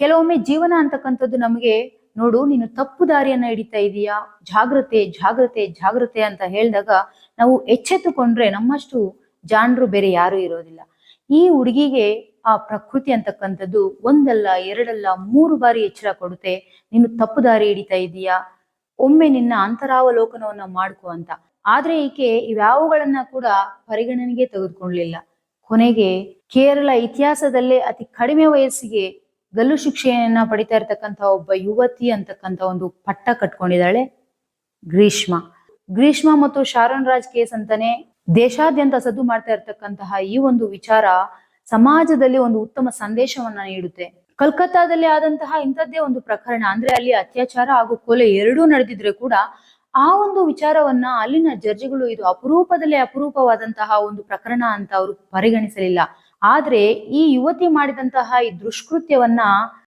ಕೆಲವೊಮ್ಮೆ ಜೀವನ ಅಂತಕ್ಕಂಥದ್ದು ನಮಗೆ, ನೋಡು, ನೀನು ತಪ್ಪು ದಾರಿಯನ್ನ ಹಿಡಿತಾ ಇದೀಯಾ? ಜಾಗ್ರತೆ ಜಾಗ್ರತೆ ಜಾಗ್ರತೆ ಅಂತ ಹೇಳಿದಾಗ ನಾವು ಎಚ್ಚೆತ್ತುಕೊಂಡ್ರೆ ನಮ್ಮಷ್ಟು ಜಾಣರು ಬೇರೆ ಯಾರು ಇರೋದಿಲ್ಲ. ಈ ಹುಡುಗಿಗೆ ಆ ಪ್ರಕೃತಿ ಅಂತಕ್ಕಂಥದ್ದು ಒಂದಲ್ಲ, ಎರಡಲ್ಲ, ಮೂರು ಬಾರಿ ಎಚ್ಚರ ಕೊಡುತ್ತೆ. ನೀನು ತಪ್ಪು ದಾರಿ ಹಿಡಿತಾ ಇದೀಯಾ? ಒಮ್ಮೆ ನಿನ್ನ ಅಂತರಾವಲೋಕನವನ್ನ ಮಾಡ್ಕೊ ಅಂತ. ಆದ್ರೆ ಈಕೆ ಇವ್ಯಾವುಗಳನ್ನ ಕೂಡ ಪರಿಗಣನೆಗೆ ತೆಗೆದುಕೊಳ್ಳಲಿಲ್ಲ ಕೊನೆಗೆ ಕೇರಳ ಇತಿಹಾಸದಲ್ಲೇ ಅತಿ ಕಡಿಮೆ ವಯಸ್ಸಿಗೆ ಗಲ್ಲು ಶಿಕ್ಷೆಯನ್ನ ಪಡಿತಾ ಇರ್ತಕ್ಕಂಥ ಒಬ್ಬ ಯುವತಿ ಅಂತಕ್ಕಂಥ ಒಂದು ಪಟ್ಟ ಕಟ್ಕೊಂಡಿದ್ದಾಳೆ ಗ್ರೀಷ್ಮ. ಗ್ರೀಷ್ಮ ಮತ್ತು ಶಾರನ್ ರಾಜ್ ಕೇಸ್ ಅಂತಾನೆ ದೇಶಾದ್ಯಂತ ಸದ್ದು ಮಾಡ್ತಾ ಇರ್ತಕ್ಕಂತಹ ಈ ಒಂದು ವಿಚಾರ ಸಮಾಜದಲ್ಲಿ ಒಂದು ಉತ್ತಮ ಸಂದೇಶವನ್ನ ನೀಡುತ್ತೆ. ಕಲ್ಕತ್ತಾದಲ್ಲಿ ಆದಂತಹ ಇಂಥದ್ದೇ ಒಂದು ಪ್ರಕರಣ ಅಂದ್ರೆ ಅಲ್ಲಿ ಅತ್ಯಾಚಾರ ಹಾಗೂ ಕೊಲೆ ಎರಡೂ ನಡೆದಿದ್ರೆ ಕೂಡ ಆ ಒಂದು ವಿಚಾರವನ್ನ ಅಲ್ಲಿನ ಜಡ್ಜಿಗಳು ಇದು ಅಪರೂಪದಲ್ಲಿ ಅಪರೂಪವಾದಂತಹ ಒಂದು ಪ್ರಕರಣ ಅಂತ ಅವರು ಪರಿಗಣಿಸಲಿಲ್ಲ. ಆದ್ರೆ ಈ ಯುವತಿ ಮಾಡಿದಂತಹ ಈ ದುಷ್ಕೃತ್ಯವನ್ನ